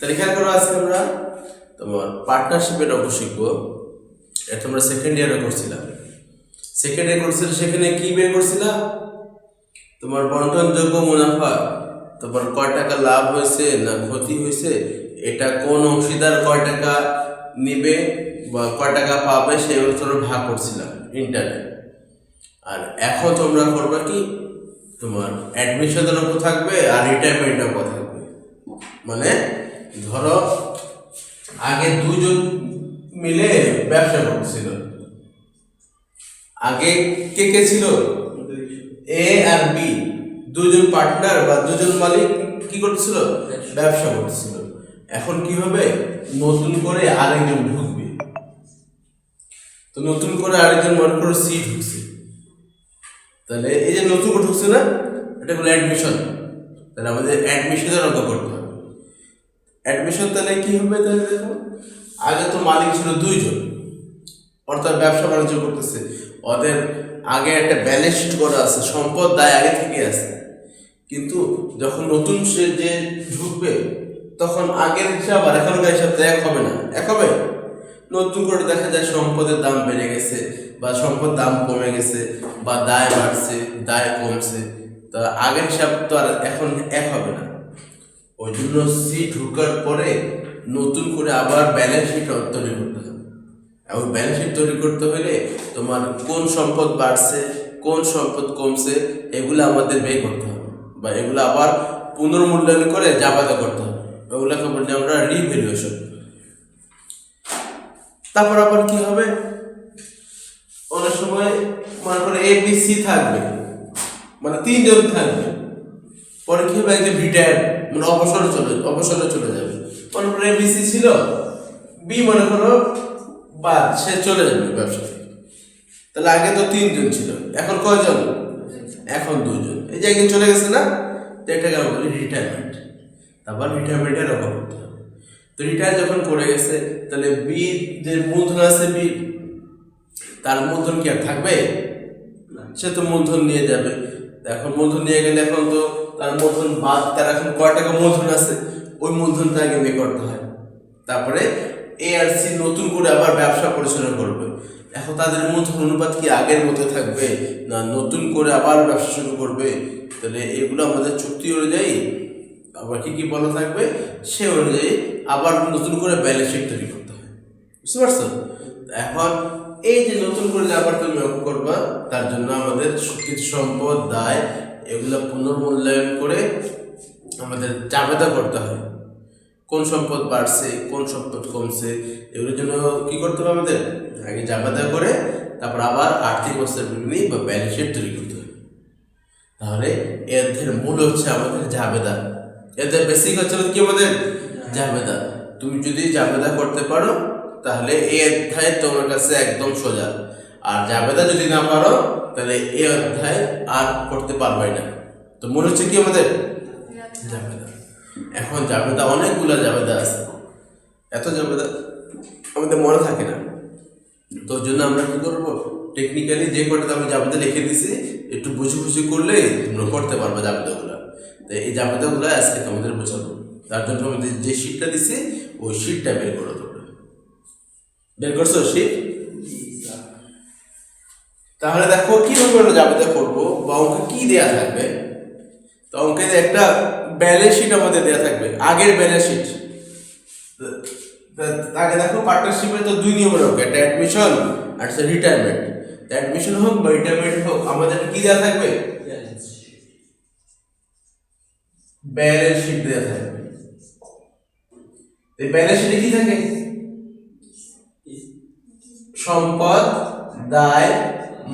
তাহলে খেয়াল করো আজকে আমরা তোমার পার্টনারশিপের অঙ্ক শিখব। এটা তোমরা সেকেন্ড ইয়ারে করছিলাম। সেকেন্ড ইয়ার করছিলাম সেখানে কি বের করছিলাম তোমার বন্টনযোগ্য মুনাফা, তোমার কয় টাকা লাভ হয়েছে না ক্ষতি হয়েছে, এটা কোন অংশীদার কয় টাকা নিবে বা কয় টাকা পাবে সেগুলো তোমরা ভাগ করছিলাম ইন্টারনে আর এখন তোমরা করবে কি? তোমার অ্যাডমিশনের উপর থাকবে আর রিটায়ারমেন্টের উপর থাকবে। মানে ধরো আগে দুজন মিলে ব্যবসা করছিল আগে কে কে ছিল? এ আর বি। দুজন পার্টনার বা দুজন মালিক কি করতেছিল? ব্যবসা। করতেছিল। এখন কি হবে? নতুন করে আরেকজন ঢুকবে। তো নতুন করে আরেকজন মনে করো সি ঢুকছে। তাহলে এই যে নতুন করে ঢুকছে না এটা হলো অ্যাডমিশন তাহলে আমাদের অ্যাডমিশনের অঙ্ক করতে অ্যাডমিশন তাহলে কি হবে তাহলে দেখো? আগে তো মালিক ছিল দুইজন। অর্থাৎ ব্যবসা বাণিজ্য করতেছে। ওদের আগে একটা ব্যালেন্স করা আছে, সম্পদ দায় আগে থেকে আছে। কিন্তু যখন নতুন সে যে ঢুকবে, তখন আগের হিসাব আর এখনকার হিসাব তো এক হবে না। এক হবে? নতুন করে দেখা যায় সম্পদের দাম বেড়ে গেছে বা সম্পদ দাম কমে গেছে বা দায় বাড়ছে, দায় কমছে। তা আগের হিসাব তো আর এখন এক হবে না। ওই জন্য সি ঢুকার পরে নতুন করে আবার ব্যালেন্স শিট তৈরি করতে হবে। এবং ব্যালেন্স শিট তৈরি করতে হলে তোমার কোন সম্পদ বাড়ছে, কোন সম্পদ কমছে, এগুলো আমাদের বের করতে হবে। বা এগুলো আবার পুনর্মূল্যায়ন করে জাবাদা করতে হবে। ওগুলোকে বলি আমরা রিভ্যালুয়েশন তারপর আবার কি হবে? অনেক সময় মনে করে এ বি সি থাকবে। মানে তিনজন থাকবে। পরে কি হবে? একজন রিটায়ার মানে অবসরে চলে অবসরে চলে যাবে। মনে করো এবিসি ছিল? বি মনে করো, বাদ, সে চলে যাবে ব্যবসা থেকে। তাহলে আগে তো তিনজন ছিল। এখন কয়জন? এখন দুজন। এই যে একজন চলে গেছে না, তো এটাকে আমরা বলি রিটায়ারমেন্ট তারপর রিটায়ারমেন্টের অভাব করতে হবে। তো রিটায়ার যখন করে গেছে, তাহলে বি যে মূলধন আছে বি তার মূলধন কি আর থাকবে? সে তো মূলধন নিয়ে যাবে। এখন মূলধন নিয়ে গেলে এখন তো তার মূলধন বাদ, তার এখন কয় টাকা মূলধন আছে, ওই মূলধনটা আগে বের করতে হয়। তারপরে এ আর সি নতুন করে আবার ব্যবসা পরিচালনা করবে। এখন তাদের মূলধন অনুপাত কি আগের মতো থাকবে, না নতুন করে আবার ব্যবসা শুরু করবে? তাহলে এগুলো আমাদের চুক্তি অনুযায়ী আবার কি কি বলা থাকবে, সে অনুযায়ী আবার নতুন করে ব্যালেন্স শিট তৈরি করতে হয়। বুঝতে পারছ? এখন এই যে নতুন করে আবার তুমি করবা, তার জন্য আমাদের কিছু সম্পদ, দায় এগুলো পুনর্মূল্যায়ন করে আমাদের জাবেদা করতে হয়। কোন সম্পদ বাড়ছে, কোন সম্পদ কমছে, এগুলোর জন্য কি করতে হবে আমাদের? আগে জাবেদা করে, তারপর আবার আর্থিক বিবরণী বা ব্যালেন্স শিট তৈরি করতে হবে। তাহলে এদের মূল হচ্ছে আমাদের জাবেদা এদের বেসিক হচ্ছে কি আমাদের? জাবেদা তুমি যদি জাবেদা করতে পারো, তাহলে এই অধ্যায় তোমার কাছে একদম সোজা। আর জাবেদা যদি না পারো, তাহলে এই অধ্যায় আর করতে পারবাই না। তো মনে হচ্ছে কি আমাদের? জাবেদা। এখন জাবেদা, অনেকগুলো জাবেদা আছে। এত জাবেদা আমাদের মনে থাকে না। তো জন্য আমরা কি করব? টেকনিক্যালি যে কটা আমি জাবেদা লিখে দিছি, একটু বুঝে বুঝে করলে তোমরা করতে পারবে জাবেদাগুলো। তো এই জাবেদাগুলো আজকে তোমাদের বোঝাবো। তার জন্য আমাদের যে শীটটা দিছি, ওই শীটটা বের করো তোমরা। বের করছ শীট তাহলে দেখো কীভাবে আমরা জাবেদা করব? বা অঙ্কে কি দেয়া থাকবে? তো অঙ্কে একটা ব্যালেন্স শিট আমাদের দেয়া থাকবে আগের ব্যালেন্স শিট আগে দেখো পার্টনারশিপে তো দুই নিয়মের হোক একটা অ্যাডমিশন আর একটা রিটায়ারমেন্ট অ্যাডমিশন হোক বা রিটায়ারমেন্ট হোক আমাদের কি দেওয়া থাকবে? ব্যালেন্স শিট দেওয়া থাকবে। এই ব্যালেন্স শিটে কি থাকে? সম্পদ দায়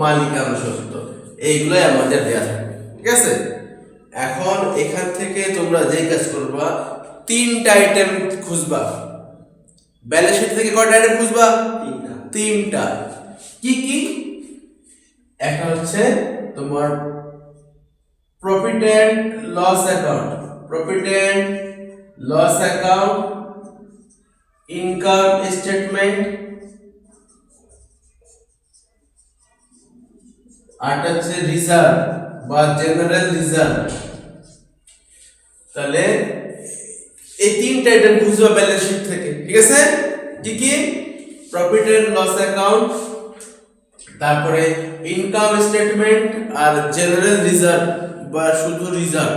মালিকানা সত্ত্ব এইগুলাই আমাদের দেওয়া থাকবে ঠিক আছে? এখন এখান থেকে তোমরা যে কাজ করবা তিনটা আইটেম খুঁজবা। ব্যালেন্স শিট থেকে কয়টা আইটেম খুঁজবা? তিনটা। তিনটা। কি কি? একটা হচ্ছে তোমার profit and loss account profit and loss account income statement আরটা হচ্ছে রিজার্ভ বা জেনারেল রিজার্ভ তাহলে এই তিনটা আইটেম বুঝবা ব্যালেন্স শিট থেকে, ঠিক আছে? কি কি? প্রফিট এন্ড লস অ্যাকাউন্ট তারপরে ইনকাম স্টেটমেন্ট আর জেনারেল রিজার্ভ বা শুধু রিজার্ভ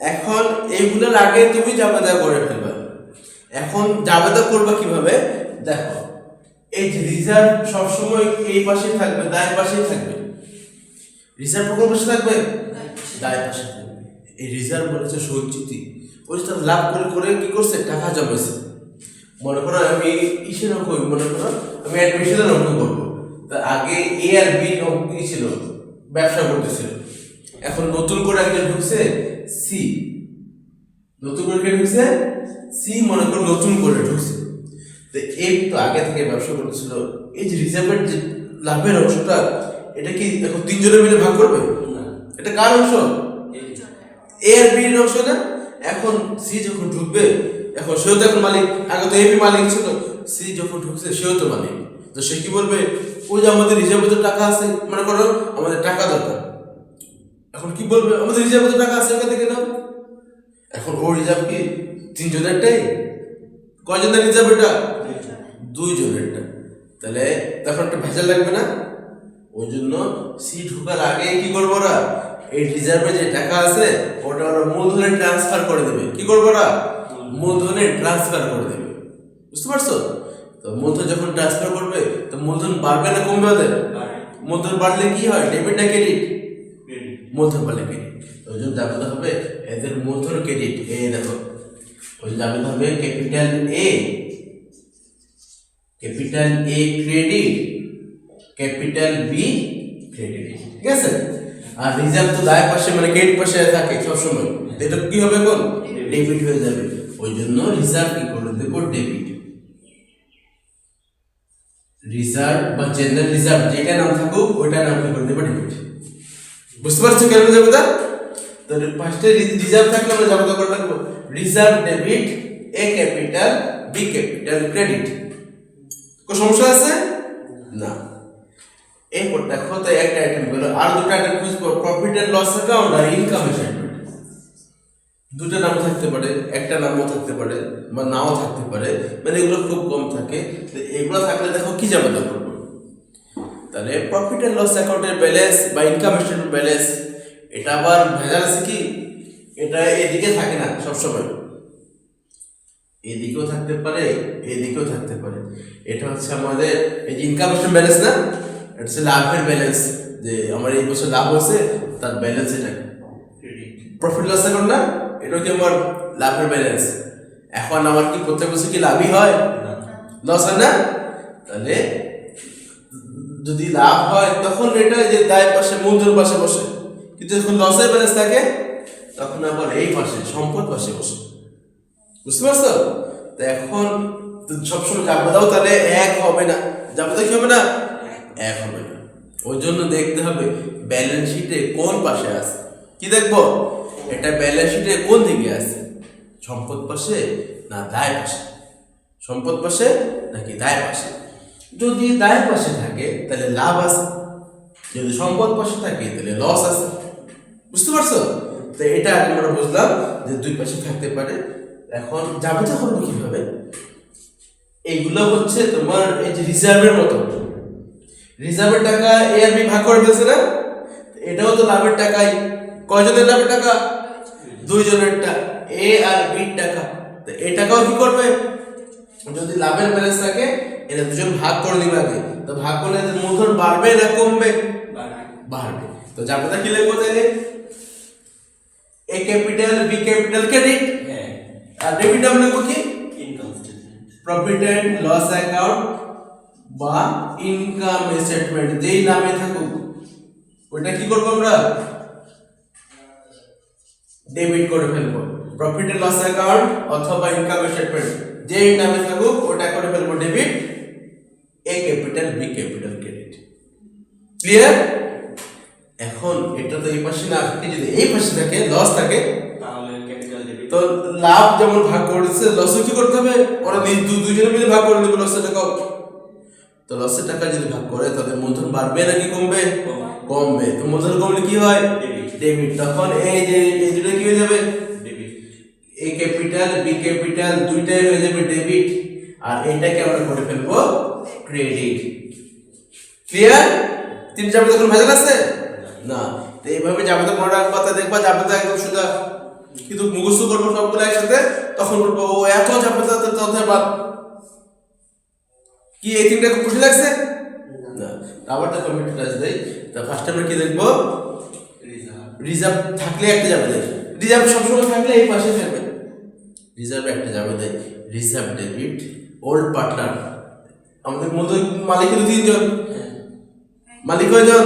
এখন এইগুলোর আগে তুমি জাবেদা করে ফেলবে। এখন জাবেদা করবা কীভাবে? দেখো, এই রিজার্ভ সবসময় এই পাশে থাকবে দায়ের পাশেই থাকবে। রিজার্ভ কোন পাশে থাকবে? দায়ের পাশে থাকবে। এই রিজার্ভ বলেছে সঞ্চিতি। ওই তারা লাভ করে করে কি করছে? টাকা জমেছে মনে করো আমি ইসের অঙ্ক, মনে করো আমি অ্যাডমিশনের অঙ্ক করব। তা আগে এ আর বি অঙ্ক কি ছিল? ব্যবসা করতেছিল। এখন নতুন করে একজন ঢুকছে সি নতুন করে কে ঢুকছে? সি মনে করো নতুন করে ঢুকছে। তো এই তো আগে থেকে ব্যবসা করতেছিল। এই যে রিজার্ভের যে লাভের অংশটা এটা কি এখন তিনজনে মিলে ভাগ করবে? এটা কার অংশ? এ আর বি এর অংশ না? এখন সি যখন ঢুকবে এখন সেও তো এখন মালিক। আগে তো এবি মালিক ছিল। সি যখন ঢুকছে সেও তো মালিক। তো সে কি বলবে? ওই যে আমাদের রিজার্ভে তো টাকা আছে মনে করো আমাদের টাকা দরকার। এখন কি বলবে? আমাদের রিজার্ভে তো টাকা আছে ওখান থেকে নাও। এখন ও রিজার্ভ কি? তিনজনেরটাই? কয়জনের রিজার্ভ এটা? দুইজনেরটা। তাহলে তখন একটা ভেজাল লাগবে না? ওই জন্য সি ঢোকার আগে কি করব ওরা এই রিজার্ভে যে টাকা আছে, ওটা ওরা মূলধনে ট্রান্সফার করে দেবে। কি করব ওরা মূলধনে ট্রান্সফার করে দেবে। বুঝতে পারছ? তো মূলধন যখন ট্রান্সফার করবে, তো মূলধন বাড়বে না কমবে ওদের? মূলধন বাড়লে কি হয়? ডেবিট না ক্রেডিট মূলধন বাড়লে ক্রেডিট ওই জন্য জানতে হবে এদের মূলধন ক্রেডিট এ দেখো, ওই জানতে হবে capital A capital A credit capital B credit ঠিক আছে? আর রিজার্ভ তো দায়ের পাশে মানে ক্রেডিট পাশে থাকে সবসময়। এটা কি হবে এখন? ডেবিট হয়ে যাবে। ওই জন্য রিজার্ভ কি করে দেবো ডেবিট রিজার্ভ বা জেনারেল রিজার্ভ যেটা নাম থাকুক ওইটা নাম কি করে দেবো ডেবিট বুঝতে পারছ কেন যাবে তা তো ফার্স্টে রিজার্ভ থাকলে আমরা যাব করে রাখব। Reserve debit A capital B capital credit কোনো সমস্যা আছে? না। এরপর দেখো তো একটা আইটেম গেল, আর দুটো আইটেম খুঁজবো প্রফিট এন্ড লস অ্যাকাউন্ট আর ইনকাম স্টেটমেন্ট দুটো নাম থাকতে পারে, একটা নামও থাকতে পারে, বা নাও থাকতে পারে মানে এগুলো খুব কম থাকে। এগুলো থাকলে দেখো কি যাবে করব তাহলে প্রফিট এন্ড লস অ্যাকাউন্টের ব্যালেন্স বা ইনকাম স্টেটমেন্ট ব্যালেন্স এটা আবার ভেজাল আছে কি? এটা এদিকে থাকে না সবসময়। এদিকেও থাকতে পারে, এদিকেও থাকতে পারে। এটা হচ্ছে আমাদের, এই যে ইনকাম স্টেটমেন্ট ব্যালেন্স না? এটা হচ্ছে লাভের ব্যালেন্স যে আমার এই বছর লাভ হয়েছে তার ব্যালেন্স এটা। প্রফিট লস অ্যাকাউন্ট না এটা হচ্ছে আমার লাভের ব্যালেন্স এখন আমার কি প্রত্যেক বছর কি লাভই হয়? লস হয় না? তাহলে যদি লাভ হয় তখন এটা যে দায়ের পাশে মূলধন পাশে বসে। কিন্তু যখন লসের ব্যালেন্স থাকে তখন আবার এই পাশে সম্পদ পাশে বসে। বুঝতে পারছ? তো এখন সবসময় জাবেদাও তাহলে এক হবে না। জাবেদা কি হবে না? এক হবে না। ওই জন্য দেখতে হবে ব্যালেন্স শিটে কোন পাশে আছে। কি দেখব? এটা ব্যালেন্স শিটে কোন দিকে আছে? সম্পদ পাশে না দায় পাশে? সম্পদ পাশে নাকি দায় পাশে? যদি দায় পাশে থাকে, তাহলে লাভ আছে। যদি সম্পদ পাশে থাকে, তাহলে লস আছে। বুঝতে পারছ? তো এটা আমরা বুঝলাম যে দুই পাশে থাকতে পারে। এখন জাবেদা করব কীভাবে? এইগুলো হচ্ছে তোমার এই যে রিজার্ভের মতো। রিজার্ভের টাকা এ আর বি ভাগ করে ফেলছে না? এটাও তো লাভের টাকাই। কয়জনের লাভের টাকা? দুইজনের টাকা এ আর বির টাকা। তো এই টাকাও কি করবে? যদি লাভের ব্যালেন্স থাকে এটা দুজন ভাগ করে দিবে আগে। তো ভাগ করলে মূলধন বাড়বে না কমবে? বাড়বে। তো জাবেদা কি লিখব তাহলে A capital B capital credit R debit আমরা লিখব কি প্রফিট এন্ড লস অ্যাকাউন্ট বা ইনকাম স্টেটমেন্ট যেই নামে থাকুক ওটা কি করব আমরা? ডেবিট করে ফেলব। প্রফিট এন্ড লস অ্যাকাউন্ট অথবা ইনকাম স্টেটমেন্ট যেই নামে থাকুক ওটা করে ফেলব debit A capital B capital credit clear এখন এটা তো এই পাশে না থাকে যদি এই পাশে থাকে লস থাকে তো লাভ যেমন ভাগ করেছে লসও কি করতে হবে? ওরা দুজনে মিলে ভাগ করে দেবে লসের তো লসের টাকা যদি ভাগ করে তাদের মূলধন বাড়বে নাকি কমবে? কমবে। তো মূলধন কমলে কি হয়? ডেবিট তখন এই যে এই দুটো কি হয়ে যাবে? এ ক্যাপিটাল বি ক্যাপিটাল দুইটাই হয়ে যাবে ডেবিট আর এটাকে আমরা করে ফেলব ক্রেডিট ক্লিয়ার তিন যাবে তখন ভেজাল আছে না। তো এইভাবে যাবে তো মনে রাখবা তা দেখবা যাবে তো একদম সোজা কিন্তু মুখস্থ করব সবগুলো একসাথে তখন বলব ও এত যাবে তো তথ্যের বাদ কি এই তিনটা খুব খুশি লাগছে? না আবার তো কমিটি টাচ দেই। তা ফার্স্ট আমরা কি দেখব? রিজার্ভ থাকলে একটা যাবে দেয় রিজার্ভ সবসময় থাকলে এই পাশে থাকবে। রিজার্ভ একটা যাবে দেয় রিজার্ভ ডেবিট ওল্ড পার্টনার আমাদের মধ্যে মালিক হলো তিনজন। মালিক কয়জন?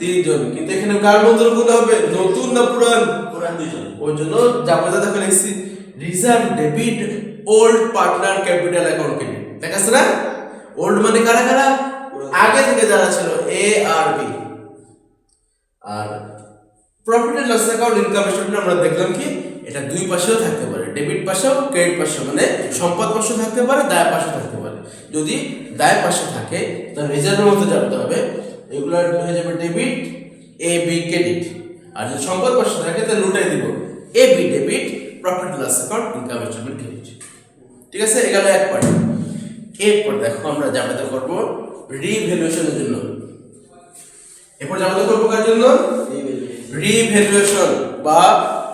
তিনজন। কিন্তু এখানে কার মধ্যে কোন হবে? নতুন না পুরান? পুরান দুইজন। ওই জন্য যাবতীয় দেখো লিখছি reserve debit old partner capital account credit দেখাচ্ছে না? ওল্ড মানে কারা কারা? আগে থেকে যারা ছিল এ আর B R profit and loss account income statement আমরা দেখলাম কি? এটা দুই পাশেও থাকতে পারে। ডেবিট পাশেও ক্রেডিট পাশে মানে সম্পদ পাশেও থাকতে পারে দায় পাশেও থাকতে পারে। যদি দায় পাশে থাকে তাহলে রিজার্ভের মধ্যে যাতে হবে। এগুলো হয়ে যাবে ডেবিট এ বি ক্রেডিট আর যদি সম্পদ পাশে থাকে তাহলে লুটাই দিব। A B debit profit loss account income statement credit ঠিক আছে? এগুলো এক পার্ট এরপর দেখো আমরা যাবতীয় করব রিভ্যালুয়েশনের জন্য। এরপর যাবতীয় করব কার জন্য? রিভ্যালুয়েশন বা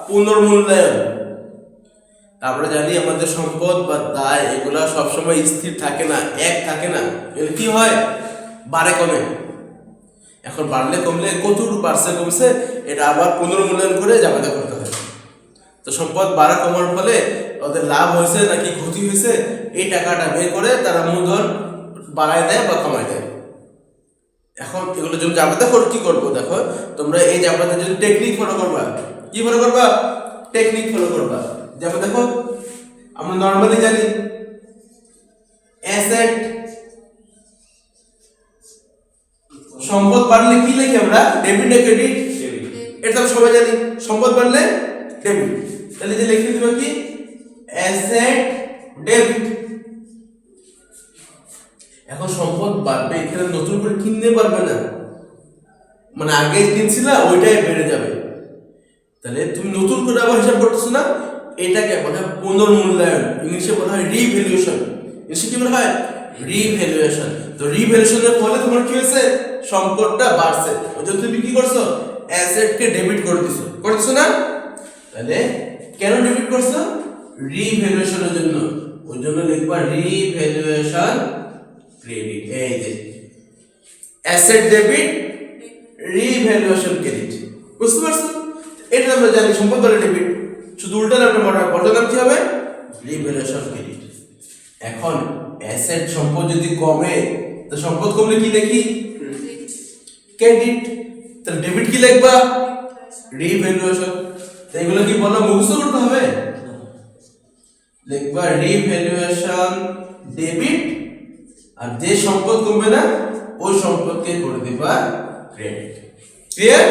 পুনর্মূল্যায়ন। তারপরে জানি আমাদের সম্পদ বা দায়, এগুলা সবসময় স্থির থাকে না, এক থাকে না। এগুলো কি হয়? বাড়ে, কমে। এখন বাড়লে, কমলে কতটুকু বাড়ছে কমছে, এটা আবার পুনর্মূল্যায়ন করে জামাতে করতে হয়। তো সম্পদ বাড়া কমার ফলে ওদের লাভ হয়েছে নাকি ক্ষতি হয়েছে? এই টাকাটা বের করে তারা মূলধন বাড়ায় দেয় বা কমায় দেয়। এখন এগুলো জন্য জামাতে করে কি করব? দেখো তোমরা এই জামাতে যদি টেকনিক ফলো করবা কি ফলো করবা? টেকনিক ফলো করবা। যেমন দেখো আমরা নর্মালি জানি অ্যাসেট সম্পদ বাড়লে কি লিখি আমরা? ডেবিট না ক্রেডিট এটা তো সবাই জানি সম্পদ বাড়লে ডেবিট তাহলে যে লিখে দিব কি? অ্যাসেট ডেবিট বাড়বে এখানে নতুন করে কিনতে পারবে না। মানে আগে কিনছিলা, ওইটাই বেড়ে যাবে। তাহলে তুমি নতুন করে আবার হিসাব করতেছো না, এটাকে বলা হয় পুনর্মূল্যায়ন, ইংলিশে বলা হয় রিভ্যালুয়েশন। ইংলিশে কি বলা হয়? রিভ্যালুয়েশন। তো রিভ্যালুয়েশনের ফলে তোমার কি হয়েছে? সম্পদটা বাড়ছে। ওই তুমি কি করছ? অ্যাসেটকে ডেবিট করে দিছো। করছ না? তাহলে কেন ডেবিট করছ? রিভ্যালুয়েশনের জন্য। ওই জন্য লিখবা রিভ্যালুয়েশন ক্রেডিট এই যে অ্যাসেট ডেবিট রিভ্যালুয়েশন ক্রেডিট বুঝতে পারছ এটা আমরা জানি, সম্পদ বলে ডেবিট শুধু উল্টা নামটা মনে হয় বড় নাম কি হবে? রিভ্যালুয়েশন ক্রেডিট এখন অ্যাসেট সম্পদ যদি কমে, তো সম্পদ কমলে কি দেখি? ক্রেডিট তাহলে ডেবিট কি লিখবা? রিভ্যালুয়েশন তো এগুলো কি বললাম মুখস্থ করতে হবে? লিখবা রিভ্যালুয়েশন ডেবিট আর যে সম্পদ কমবে না, ওই সম্পদকে করে দিবা ক্রেডিট ক্লিয়ার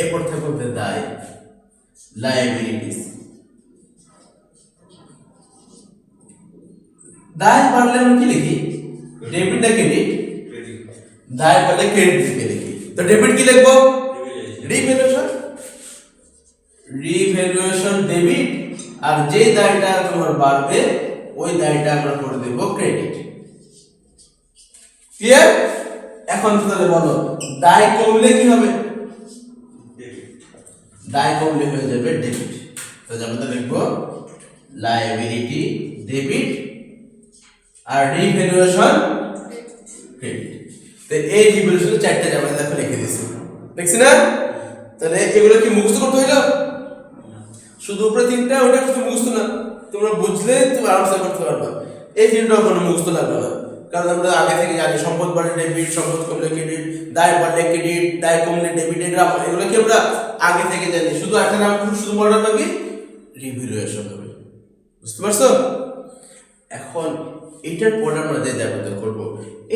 এরপর থাকবে দায় লায়াবিলিটিস দায় পারলে আমরা কি লিখি? ডেবিট না ক্রেডিট দায় পারলে ক্রেডিট লিখে লিখি। তো ডেবিট কি লিখব? রিভ্যালুয়েশন রিভ্যালুয়েশন ডেবিট আর যে দায়টা তোমার বাড়বে ওই দায়টা আমরা করে দেব ক্রেডিট ক্লিয়ার এখন তাহলে বলো, দায় কমলে কি হবে? দায় কমলে হয়ে যাবে ডেবিট তো আমরা লিখব লায়াবিলিটি ডেবিট আর রিভ্যালুয়েশন ক্রেডিট তো এই রিভ্যালুয়েশন চারটে জায়গায় দেখো লিখে দিছি দেখছি না? তাহলে এগুলো কি মুখস্থ করতে হইল? শুধু উপরে তিনটা ওটা কিছু মুখস্থ না? তোমরা বুঝলে তুমি আরামসে করতে পারবা। এই তিনটাও কোনো মুখস্থ লাগবে না। কারণ আমরা আগে থেকে জানি, সম্পদ বাড়লে ডেবিট সম্পদ কমলে ক্রেডিট দায় বাড়লে ক্রেডিট দায় কমলে ডেবিট এগুলো এগুলো কি আমরা আগে থেকে জানি। শুধু একটা নাম শুধু মনে রাখবে কি রিভিউয়েশন হবে। বুঝতে পারছ? এখন এটার পরে আমরা যে যাবতীয় করব।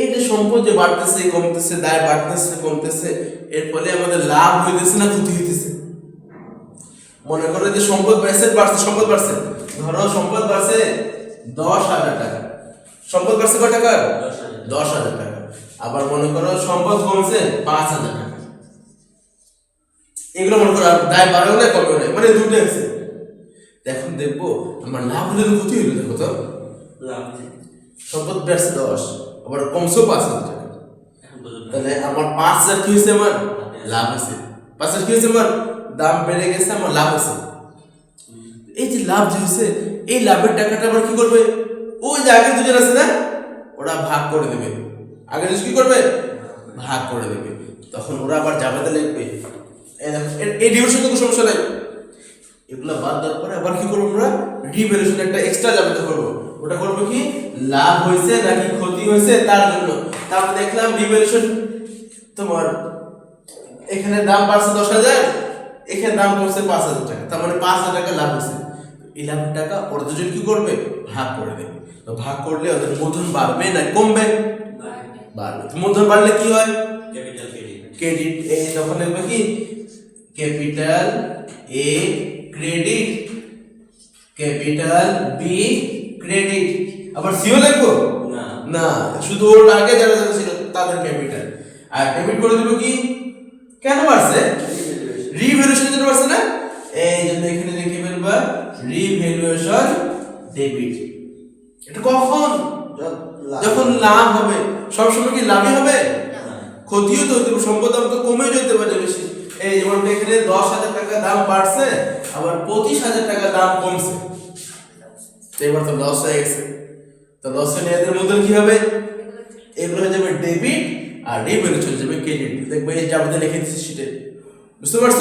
এই যে সম্পদ যে বাড়তেছে, কমতেছে, দায় বাড়তেছে, কমতেছে, এর ফলে আমাদের লাভ হইতেছে না ক্ষতি হইতেছে? মনে করো যে সম্পদ বাড়ছে বাড়ছে, সম্পদ বাড়ছে। ধরো সম্পদ বাড়ছে দশ হাজার টাকা। সম্পদ বাড়ছে কয় টাকা? দশ হাজার টাকা। আবার মনে করো সম্পদ কমছে পাঁচ হাজার টাকা। এগুলো মনে করো দায় বাড়াও না কমেও না মানে দুটো আছে এখন দেখব আমার লাভ হলে তো ক্ষতি হইল দেখো তো। সম্পদ বেড়ছে দশ আবার কমছো পাঁচ হাজার টাকা। তাহলে আমার পাঁচ হাজার কি হয়েছে আমার? লাভ আছে। পাঁচ হাজার কি হয়েছে আমার? দাম বেড়ে গেছে আমার লাভ যে লাভ হয়েছে এই লাভের টাকাটা আবার কি করবে? ওই যে আগের দুজন আছে না, ওরা ভাগ করে দেবে। আগের দুজন কি করবে? ভাগ করে দেবে। তখন ওরা আবার জাবেদা লিখবে এই ডিভিশন কোনো সমস্যা নাই। এগুলো বাদ দেওয়ার পরে আবার কি করব আমরা? রিভ্যালুয়েশন একটা এক্সট্রা জাবেদা করব। ওটা করব কি? লাভ হয়েছে নাকি ক্ষতি হয়েছে তার জন্য। তারপর দেখলাম রিভ্যালুয়েশন তোমার এখানে দাম বাড়ছে দশ হাজার, এখানে দাম কমছে পাঁচ হাজার টাকা। তার মানে পাঁচ হাজার টাকা লাভ হয়েছে। এই লাভের টাকা ওরা দুজন কি করবে? ভাগ করে দেবে। তো ভাগ করলে ওদের মূলধন বাড়বে না কমবে? বাড়বে। মূলধন বাড়লে কি হয়? ক্রেডিট এ তখন লিখবে কি? Capital A credit capital B credit আবার সিও লিখব না। না শুধু ওর আগে যারা যারা ছিল তাদের ক্যাপিটাল আর ডেবিট করে দিব কি? কেন বাড়ছে? ডেবিট এটা কখন? যখন লাভ হবে। সবসময় কি লাভই হবে? ক্ষতিও তো হতে সম্পদ দাম তো কমে যেতে পারে বেশি। এই যেমন এখানে দশ হাজার টাকা দাম বাড়ছে আবার পঁচিশ হাজার টাকা দাম কমছে। এবার তো লস হয়ে গেছে। তো লস হলে এদের মধ্যে কি হবে? এগুলো হয়ে যাবে ডেবিট আর রিভেলু চলে যাবে ক্রেডিট দেখবে এই যাবে লিখে দিচ্ছি সেটা বুঝতে পারছ?